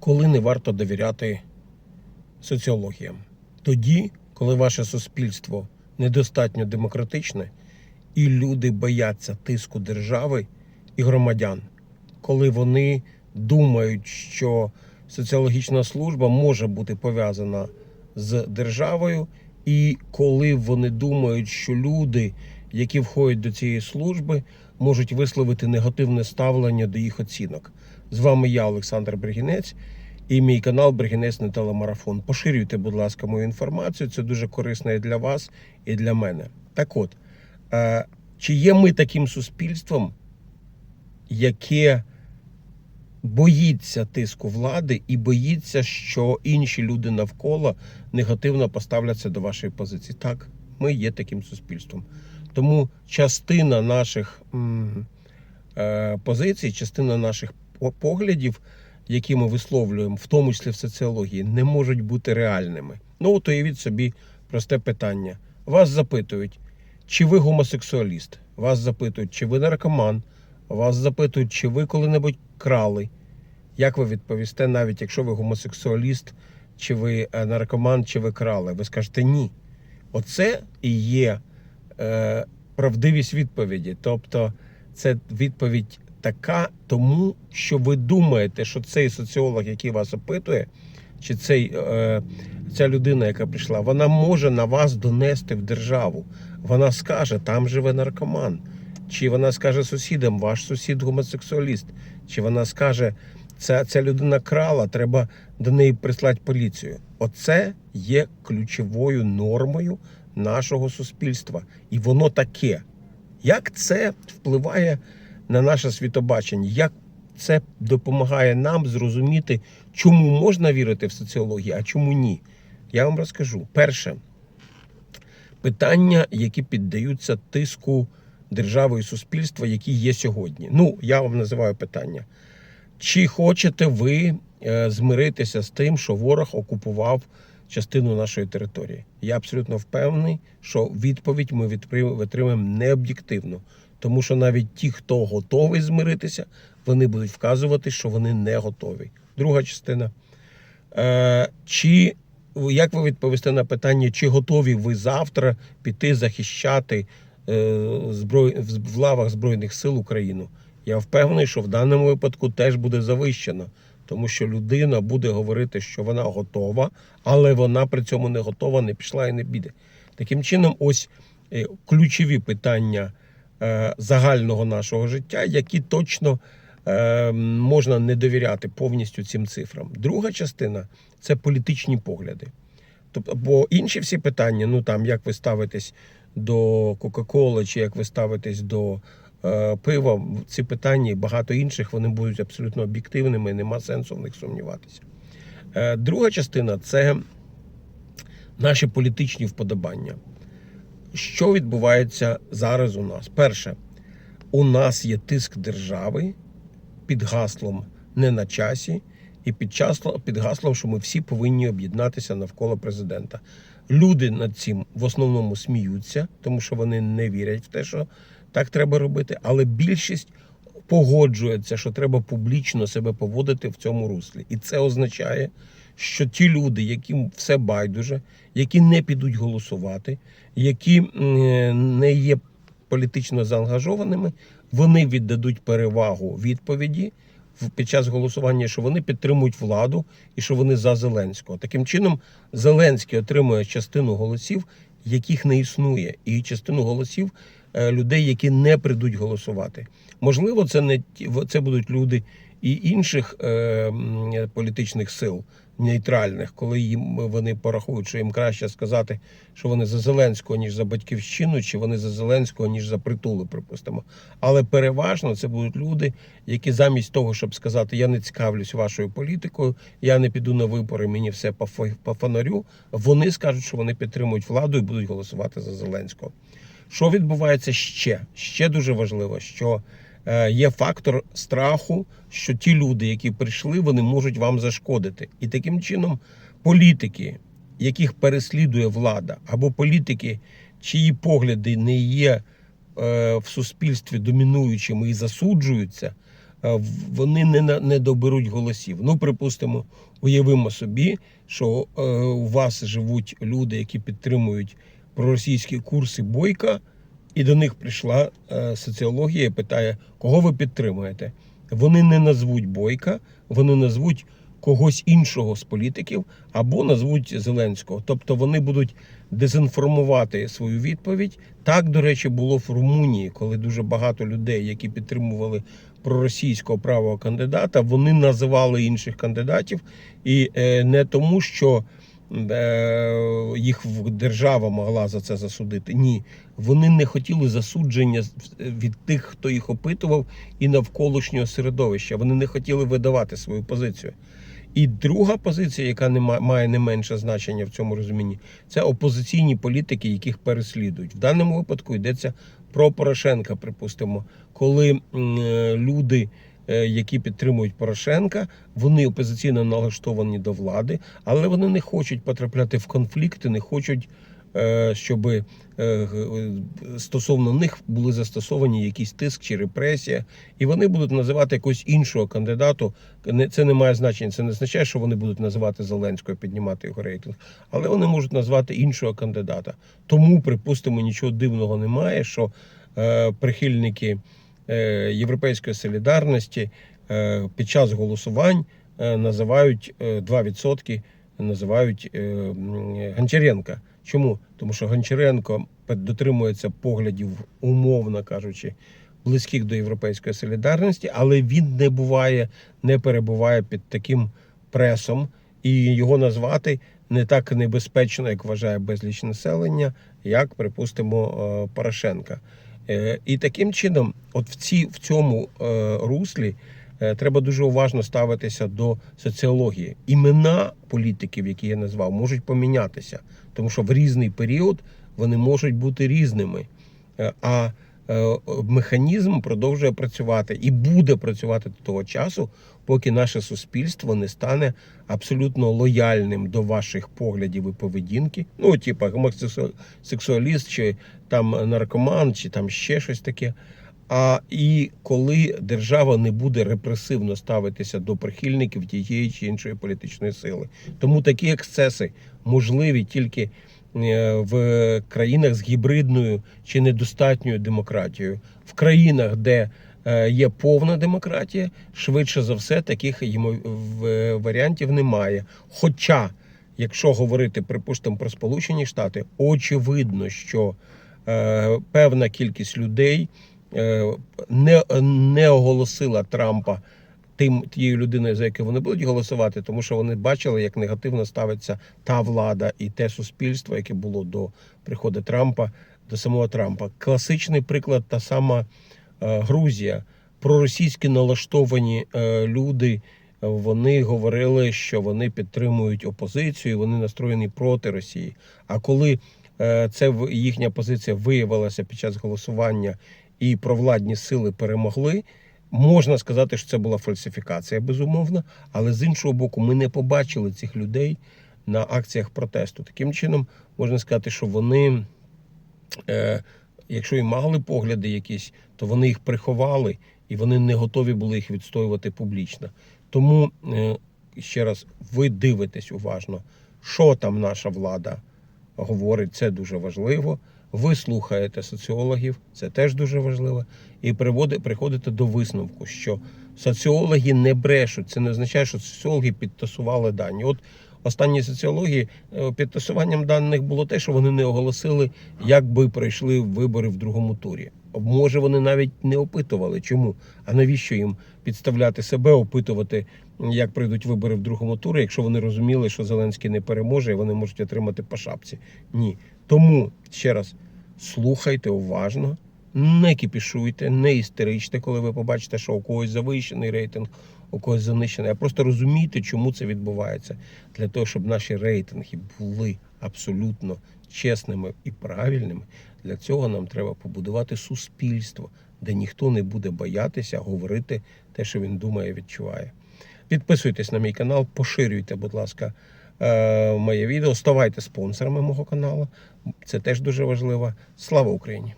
коли не варто довіряти соціологіям? Тоді, коли ваше суспільство недостатньо демократичне, і люди бояться тиску держави і громадян, коли вони думають, що соціологічна служба може бути пов'язана з державою, і коли вони думають, що люди, які входять до цієї служби, можуть висловити негативне ставлення до їх оцінок. З вами я, Олександр Бригінець, і мій канал Бригінець не телемарафон. Поширюйте, будь ласка, мою інформацію. Це дуже корисно і для вас, і для мене. Так от, е, чи є ми таким суспільством, яке боїться тиску влади і боїться, що інші люди навколо негативно поставляться до вашої позиції? Так, ми є таким суспільством. Тому частина наших е, позицій, частина наших поглядів, які ми висловлюємо, в тому числі в соціології, не можуть бути реальними. Ну, от уявіть собі просте питання. Вас запитують, чи ви гомосексуаліст? Вас запитують, чи ви наркоман? Вас запитують, чи ви коли-небудь крали? Як ви відповісте, навіть якщо ви гомосексуаліст, чи ви е, наркоман, чи ви крали? Ви скажете ні. Оце і є е, правдивість відповіді. Тобто, це відповідь така, тому що ви думаєте, що цей соціолог, який вас опитує, чи цей, е, ця людина, яка прийшла, вона може на вас донести в державу. Вона скаже, там живе наркоман. Чи вона скаже сусідам, ваш сусід гомосексуаліст, чи вона скаже, ця, ця людина крала, треба до неї прислати поліцію. Оце є ключовою нормою нашого суспільства. І воно таке. Як це впливає на наше світобачення? Як це допомагає нам зрозуміти, чому можна вірити в соціологію, а чому ні? Я вам розкажу. Перше, питання, які піддаються тиску держави і суспільства, які є сьогодні. Ну, я вам називаю питання. Чи хочете ви е, змиритися з тим, що ворог окупував частину нашої території? Я абсолютно впевнений, що відповідь ми витримаємо необ'єктивно, тому що навіть ті, хто готовий змиритися, вони будуть вказувати, що вони не готові. Друга частина. Е, чи як ви відповісте на питання, чи готові ви завтра піти захищати е, в лавах Збройних сил Україну? Я впевнений, що в даному випадку теж буде завищено, тому що людина буде говорити, що вона готова, але вона при цьому не готова, не пішла і не піде. Таким чином, ось е, ключові питання е, загального нашого життя, які точно е, можна не довіряти повністю цим цифрам. Друга частина це політичні погляди. Тобто, бо інші всі питання, ну там як ви ставитесь до Кока-Коли, чи як ви ставитесь до пива, ці питання і багато інших вони будуть абсолютно об'єктивними, нема сенсу в них сумніватися. Е, друга частина це наші політичні вподобання. Що відбувається зараз у нас? Перше, у нас є тиск держави під гаслом не на часі, і під, час, під гаслом, що ми всі повинні об'єднатися навколо президента. Люди над цим в основному сміються, тому що вони не вірять в те, що так треба робити. Але більшість погоджується, що треба публічно себе поводити в цьому руслі. І це означає, що ті люди, яким все байдуже, які не підуть голосувати, які не є політично заангажованими, вони віддадуть перевагу відповіді під час голосування, що вони підтримують владу і що вони за Зеленського. Таким чином, Зеленський отримує частину голосів, яких не існує, і частину голосів людей, які не прийдуть голосувати. Можливо, це не це будуть люди і інших е, політичних сил нейтральних, коли їм вони порахують, що їм краще сказати, що вони за Зеленського, ніж за батьківщину, чи вони за Зеленського, ніж за притули, припустимо. Але переважно це будуть люди, які замість того, щоб сказати, я не цікавлюсь вашою політикою, я не піду на вибори, мені все по фонарю, вони скажуть, що вони підтримують владу і будуть голосувати за Зеленського. Що відбувається ще? Ще дуже важливо, що е, є фактор страху, що ті люди, які прийшли, вони можуть вам зашкодити. І таким чином політики, яких переслідує влада, або політики, чиї погляди не є е, в суспільстві домінуючими і засуджуються, е, вони не, не доберуть голосів. Ну, припустимо, уявимо собі, що у вас живуть люди, які підтримують проросійські курси бойка, і до них прийшла е, соціологія і питає, кого ви підтримуєте. Вони не назвуть бойка, вони назвуть когось іншого з політиків або назвуть Зеленського. Тобто вони будуть дезінформувати свою відповідь. Так, до речі, було в Румунії, коли дуже багато людей, які підтримували проросійського правого кандидата, вони називали інших кандидатів, і е, не тому, що їх держава могла за це засудити. Ні, вони не хотіли засудження від тих, хто їх опитував, і навколишнього середовища. Вони не хотіли видавати свою позицію. І друга позиція, яка не має не менше значення в цьому розумінні, це опозиційні політики, яких переслідують. В даному випадку йдеться про Порошенка, припустимо, коли е, люди, які підтримують Порошенка, вони опозиційно налаштовані до влади, але вони не хочуть потрапляти в конфлікти, не хочуть. Щоб стосовно них були застосовані якийсь тиск чи репресія, і вони будуть називати якогось іншого кандидату. Це не має значення. Це не означає, що вони будуть називати Зеленського, піднімати його рейтинг, але вони можуть назвати іншого кандидата. Тому, припустимо, нічого дивного немає, що е, прихильники е, Європейської солідарності е, під час голосувань е, називають е, 2% називають е, Гончаренка. Чому? Тому що Гончаренко дотримується поглядів, умовно кажучи, близьких до європейської солідарності, але він не буває, не перебуває під таким пресом, і його назвати не так небезпечно, як вважає безліч населення, як, припустимо, е, Порошенка. Е, І таким чином, от в ці в цьому е, руслі е, треба дуже уважно ставитися до соціології. Імена політиків, які я назвав, можуть помінятися, тому що в різний період вони можуть бути різними. А механізм продовжує працювати і буде працювати до того часу, поки наше суспільство не стане абсолютно лояльним до ваших поглядів і поведінки. Ну, типа гомосексуаліст, чи там наркоман, чи там ще щось таке. А і коли держава не буде репресивно ставитися до прихильників тієї чи іншої політичної сили, тому такі ексцеси можливі тільки е, в країнах з гібридною чи недостатньою демократією, в країнах, де е, є повна демократія, швидше за все таких йому варіантів немає. Хоча, якщо говорити, припустимо, про Сполучені Штати, очевидно, що е, певна кількість людей е, не, не оголосила Трампа тим тією людиною, за яку вони будуть голосувати, тому що вони бачили, як негативно ставиться та влада і те суспільство, яке було до приходу Трампа, до самого Трампа. Класичний приклад та сама е, Грузія. Проросійські налаштовані е, люди. е, Вони говорили, що вони підтримують опозицію, вони настроєні проти Росії. А коли це їхня позиція виявилася під час голосування, і провладні сили перемогли. Можна сказати, що це була фальсифікація, безумовно, але з іншого боку, ми не побачили цих людей на акціях протесту. Таким чином, можна сказати, що вони, е, якщо і мали погляди якісь, то вони їх приховали і вони не готові були їх відстоювати публічно. Тому е, ще раз, ви дивитесь уважно, що там наша влада говорить, це дуже важливо. Ви слухаєте соціологів, це теж дуже важливо, і приходите до висновку, що соціологи не брешуть. Це не означає, що соціологи підтасували дані. От останні соціології е, підтасуванням даних було те, що вони не оголосили, як би пройшли вибори в другому турі. Може, вони навіть не опитували. Чому? А навіщо їм підставляти себе, опитувати, як пройдуть вибори в другому турі, якщо вони розуміли, що Зеленський не переможе і вони можуть отримати по шапці? Ні. Тому ще раз слухайте уважно, не кіпішуйте, не істеричте, коли ви побачите, що у когось завищений рейтинг, у когось занищений. А просто розумійте, чому це відбувається. Для того, щоб наші рейтинги були абсолютно чесними і правильними. Для цього нам треба побудувати суспільство, де ніхто не буде боятися говорити те, що він думає, відчуває. Підписуйтесь на мій канал, поширюйте, будь ласка, моє відео, ставайте спонсорами мого каналу. Це теж дуже важливо. Слава Україні!